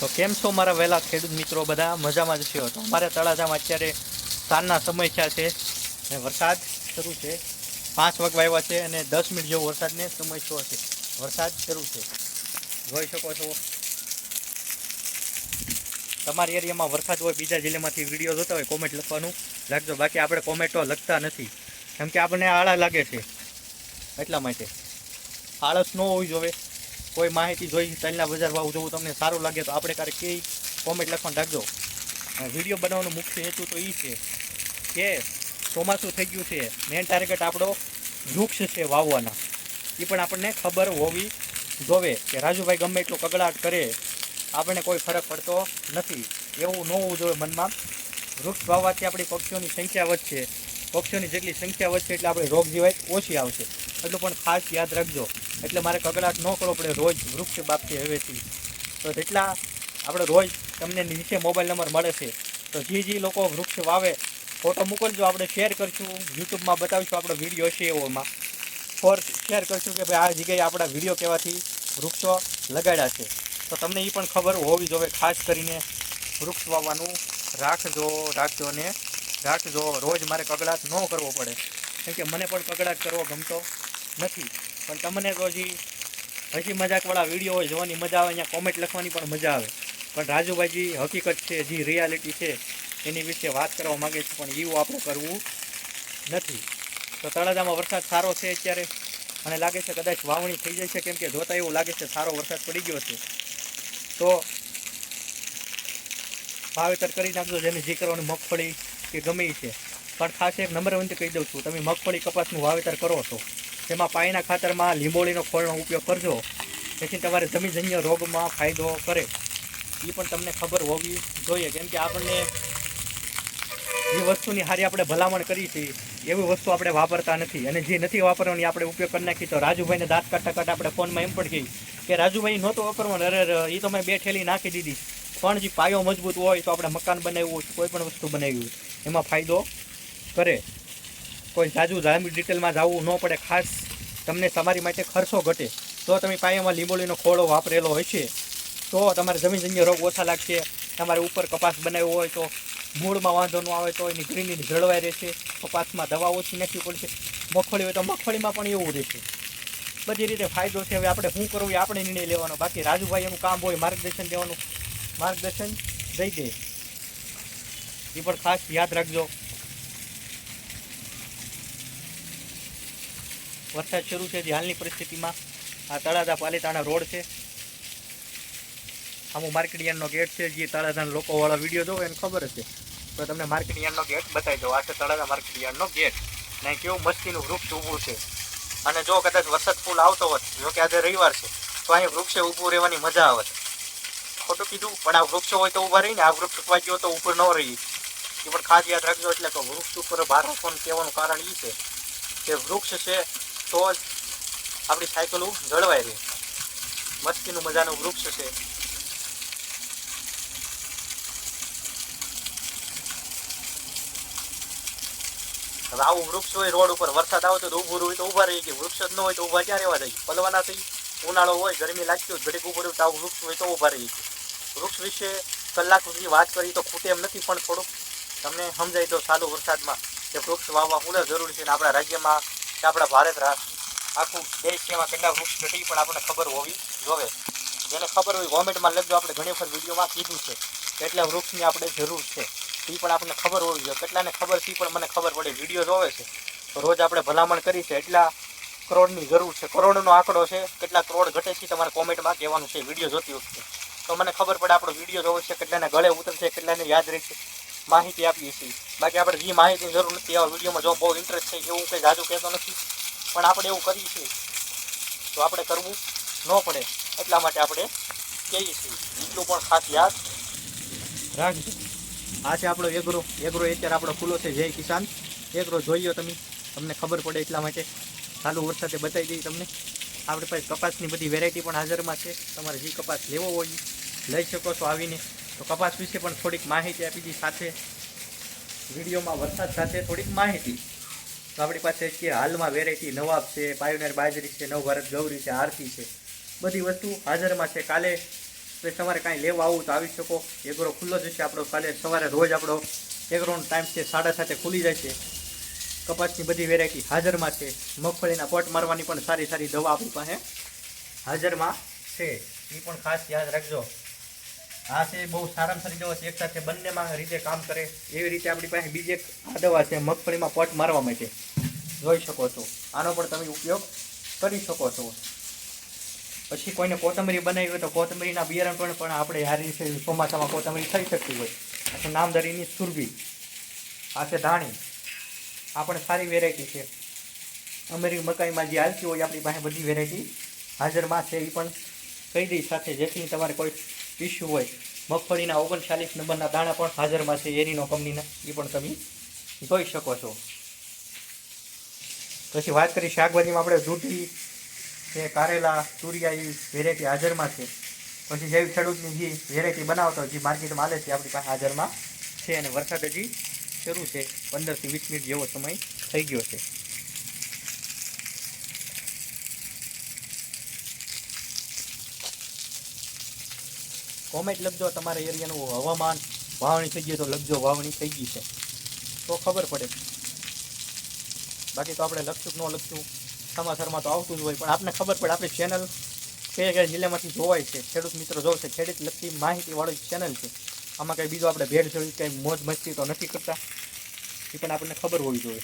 તો કેમ છો મારા વહેલા ખેડૂત મિત્રો? બધા મજામાં જ છો? તો અમારે તળાજામાં અત્યારે સાંજના સમય છે અને વરસાદ શરૂ છે. પાંચ વાગવા આવ્યા છે અને દસ મિનિટ જેવો વરસાદને સમય થયો છે. વરસાદ શરૂ છે. જોઈ શકો છો. તમારી એરિયામાં વરસાદ હોય, બીજા જિલ્લામાંથી વીડિયો જોતા હોય કોમેન્ટ લખવાનું. રાખજો બાકી આપણે કોમેન્ટો લખતા નથી. કેમ કે આપણને આળા લાગે છે એટલા માટે. આળસ ન હોવી જોઈએ. કોઈ માહિતી જોઈ તલના બજાર ભાવ જોવું તમને સારું લાગે તો આપણે ક્યારેક કઈ કોમેન્ટ લખવાનું રાખજો. વીડિયો બનાવવાનો મુખ્ય હેતુ તો એ છે કે ચોમાસું થઈ ગયું છે. મેન ટાર્ગેટ આપણો વૃક્ષ છે વાવવાના. એ પણ આપણને ખબર હોવી જોવે કે રાજુભાઈ ગમે એટલો કગડાટ કરે, આપણને કોઈ ફરક પડતો નથી. એવું ન હોવું જોઈએ મનમાં. વૃક્ષ વાવવાથી આપણી પક્ષીઓની સંખ્યા વધશે. પક્ષીઓની જેટલી સંખ્યા વધશે એટલે આપણે રોગ જીવાય ઓછી આવશે. એટલું પણ ખાસ યાદ રાખજો. એટલે મારે કગડાટ ન કરવો પડે, રોજ વૃક્ષ બાપથી હવેથી. તો જેટલા આપણે રોજ તમને નીચે મોબાઈલ નંબર મળે છે, તો જે જે લોકો વૃક્ષ વાવે ફોટો મોકલજો, આપણે શેર કરશું, યુટ્યુબમાં બતાવીશું આપણો વીડિયો હશે એવોમાં ફોર શેર કરશું કે ભાઈ આ જગ્યાએ આપણા વીડિયો કહેવાથી વૃક્ષો લગાડ્યા છે. તો તમને એ પણ ખબર હોવી જોઈએ ખાસ કરીને વૃક્ષ વાવવાનું રાખજો રાખજો ને રાખજો. રોજ મારે કગડાટ ન કરવો પડે. કેમ કે મને પણ કગડાટ કરવો ગમતો નથી. પણ તમને તો હજી હસી મજાકવાળા વીડિયો હોય જોવાની મજા આવે, અહીંયા કોમેન્ટ લખવાની પણ મજા આવે. પણ રાજુભાઈજી હકીકત છે, જે રિયાલિટી છે, એની વિશે વાત કરવા માગે છે, પણ એવું આપણે કરવું નથી. તો તળાજામાં વરસાદ સારો છે અત્યારે, અને લાગે છે કદાચ વાવણી થઈ જાય છે કેમ કે જોતા એવું લાગે છે સારો વરસાદ પડી ગયો છે. તો વાવેતર કરી નાખજો, જેને જે કરવાની મગફળી કે ગમે છે. પણ ખાસ એક નંબર વિનંતી કહી દઉં છું, તમે મગફળી કપાસનું વાવેતર કરો છો તેમાં પાણીના ખાતરમાં લીંબોળીનો ખોળનો ઉપયોગ કરજો. જેથી તમારે જમીનજન્ય રોગમાં ફાયદો કરે. એ પણ તમને ખબર હોવી જોઈએ. કેમ કે આપણને જે વસ્તુની હારી આપણે ભલામણ કરી છે, એવી વસ્તુ આપણે વાપરતા નથી. અને જે નથી વાપરવાની આપણે ઉપયોગ કરી નાખી, તો રાજુભાઈને દાંત કાઢતા કાઢતા આપણે ફોનમાં એમ પણ કહી. કે રાજુભાઈ નહોતો વાપરવાનો. અરે એ તો મેં બે ઠેલી નાખી દીધી. પણ જે પાયો મજબૂત હોય તો આપણે મકાન બનાવ્યું હોય, કોઈ પણ વસ્તુ બનાવી હોય, એમાં ફાયદો કરે. કોઈ જાજુ લાંબી ડિટેલમાં જવું ન પડે. ખાસ તમને તમારી માટે ખર્ચો ઘટે. તો તમે પાયામાં લીંબોળીનો ખોળો વાપરેલો હોય છે. તો તમારે જમીનજન્ય રોગ ઓછા લાગશે. તમારે ઉપર કપાસ બનાવ્યો હોય તો મૂળમાં વાંધો ન આવે તો એની ગ્રીનરી જળવાઈ રહેશે. કપાસમાં દવા ઓછી નાખવી પડશે. મગફળી હોય તો મગફળીમાં પણ એવું રહેશે. બધી રીતે ફાયદો છે. હવે આપણે શું કરવું એ આપણે નિર્ણય લેવાનો. બાકી રાજુભાઈ એનું કામ હોય માર્ગદર્શન દેવાનું. માર્ગદર્શન દઈ દે. એ પણ ખાસ યાદ રાખજો. વરસાદ શરૂ છે, જે હાલની પરિસ્થિતિમાં આ તળાજા પાલીતાણા રોડ છે. આમો માર્કેટ યાર્ડનો ગેટ છે, જે તળાજાના લોકોવાળા વીડિયો જોવો, એને ખબર હશે. તો તમને માર્કેટ યાર્ડનો ગેટ બતાવી દો આ છે તળાજા માર્કેટ યાર્ડનો ગેટ. ને કેવું મસ્તીનું વૃક્ષ ઊભું છે. અને જો કદાચ વરસાદ ફૂલ આવતો હોત, જો કે આજે રવિવાર છે, તો અહીં વૃક્ષે ઊભું રહેવાની મજા આવત ખોટું કીધું, પણ આ વૃક્ષો હોય તો ઊભા રહીને, આ વૃક્ષ ઉઠવા ગયો તો ઉપર ન રહી એ પણ ખાસ યાદ રાખજો, એટલે કે વૃક્ષ ઉપર ભાર રાખવાનું કહેવાનું કારણ એ છે કે વૃક્ષ છે તો જ આપણી સાયકલો જળવાઈ રહે. મસ્તીનું મજાનું વૃક્ષ છે. હવે આવું વૃક્ષ હોય, રોડ ઉપર વરસાદ આવે તો ઊભું હોય તો ઊભા રહી કે વૃક્ષ જ ન હોય તો ઊભા ક્યાં રહેવા જાય પલવાના થઈ, ઉનાળો હોય, ગરમી લાગતી હોય ઘડીક ઊભું તો આવું વૃક્ષ હોય તો ઊભા રહી વૃક્ષ વિશે કલાક સુધી વાત કરી તો ખૂટે એમ નથી, પણ થોડુંક તમને સમજાય તો સાદું વરસાદમાં કે વૃક્ષ વાવવા ખૂબ જરૂરી છે અને આપણા રાજ્યમાં કે આપણા ભારત રા- આખું દેશ છે એમાં કેટલા વૃક્ષ ઘટી પણ આપણને ખબર હોવી જોવે. જેને ખબર હોય ગવર્મેન્ટમાં લખજો, આપણે ઘણી વખત વિડીયોમાં કીધું છે કેટલા વૃક્ષની આપણે જરૂર છે. એ પણ આપણને ખબર હોવી જોઈએ. કેટલાને ખબર છે પણ મને ખબર પડે. વીડિયો જોવે છે. તો રોજ આપણે ભલામણ કરી છે એટલા કરોડની જરૂર છે. કરોડનો આંકડો છે. કેટલા કરોડ ઘટે છે તમારે કોમેન્ટમાં કહેવાનું છે. વીડિયો જોતી વખતે. તો મને ખબર પડે આપણો વીડિયો જોવે છે, કેટલાને ગળે ઉતરશે, કેટલાને યાદ રહેશે. માહિતી આપીએ છીએ. બાકી આપણે જે માહિતીની જરૂર નથી એવા વિડીયોમાં જો બહુ ઇન્ટરેસ્ટ છે, એવું કંઈ જાજુ કહેતો નથી. પણ આપણે એવું કરીએ છીએ. તો આપણે કરવું ન પડે. એટલા માટે આપણે કહીએ છીએ. એટલું પણ ખાસ યાદ રાખજો. આ છે આપણો એગ્રો. એગ્રો અત્યારે આપણો ખુલ્લો છે, જય કિસાન. એગ્રો જોઈ તમે? તમને ખબર પડે એટલા માટે. ચાલુ વરસાદે બતાવી દઈએ તમને. આપણી પાસે કપાસની બધી વેરાયટી પણ હાજરમાં છે. તમારે જે કપાસ લેવો હોય લઈ શકો છો આવીને. તો કપાસ વિશે પણ થોડીક માહિતી આપી હતી સાથે. વિડીયોમાં વરસાદ સાથે થોડીક માહિતી. તો આપણી પાસે કે હાલમાં વેરાયટી નવાબ છે પાયોનેર બાજરી છે, નવભારત ગૌરી છે, આરતી છે. બધી વસ્તુ હાજરમાં છે. કાલે તમારે કાંઈ લેવા આવું તો આવી શકો. એગ્રો ખુલ્લો જશે આપણો. કાલે સવારે રોજ આપણો એગ્રોનો ટાઈમ છે સાડા સાતે ખુલી જાય છે. કપાસની બધી વેરાયટી હાજરમાં છે. મગફળીના પોટ મારવાની પણ સારી સારી દવા આપણી પાસે હાજરમાં છે. એ પણ ખાસ યાદ રાખજો. આ છે બહુ સારામાં સારી દવા છે. એક સાથે બંનેમાં રીતે કામ કરે, એવી રીતે આપણી પાસે બીજી એક આ દવા છે, મગફળીમાં પોટ મારવા માટે જોઈ શકો છો. આનો પણ તમે ઉપયોગ કરી શકો છો. પછી કોઈને કોથમરી બનાવી હોય તો કોથમરીના બિયારણ પણ પણ આપણે હારી છે ચોમાસામાં કોથમરી થઈ શકતી હોય. આ છે નામદરીની સુરભી. આ છે ધાણી. આ પણ સારી વેરાયટી છે. અમેરિકન મકાઈમાં જે હાલતી હોય આપણી પાસે બધી વેરાયટી હાજરમાં છે. એ પણ કહી દઈ સાથે જેથી તમારે કોઈ ઇસ્યુ હોય, મગફળીના ઓગણચાલીસ નંબરના દાણા પણ હાજરમાં છે એરીનો કંપનીના. એ પણ તમે જોઈ શકો છો. પછી વાત કરી શાકભાજીમાં આપણે દૂધી કે કારેલા, તુરિયા એ વેરાયટી હાજરમાં છે. પછી જેવી ખેડૂતની જે વેરાયટી બનાવતો જે માર્કેટમાં આવે છે, આપણી પાસે હાજરમાં છે અને વરસાદ હજી શરૂ છે. પંદરથી વીસ મિનિટ જેવો સમય થઈ ગયો છે. કોમેન્ટ લખજો તમારા એરિયાનું હવામાન. વાવણી થઈ ગઈ તો લખજો, વાવણી થઈ ગઈ છે. તો ખબર પડે. બાકી તો આપણે લખશું ન લખશું, સમાચારમાં તો આવતું જ હોય, પણ આપણને ખબર પડે, આપણી ચેનલ કયા કયા જિલ્લામાંથી જોવાય છે. ખેડૂત મિત્રો જોશે, ખેડૂત લગતી માહિતીવાળી ચેનલ છે. આમાં કંઈ બીજું આપણે ભેળ જોઈ કંઈ મોજ મસ્તી તો નથી કરતા. એ પણ આપણને ખબર હોવી જોઈએ.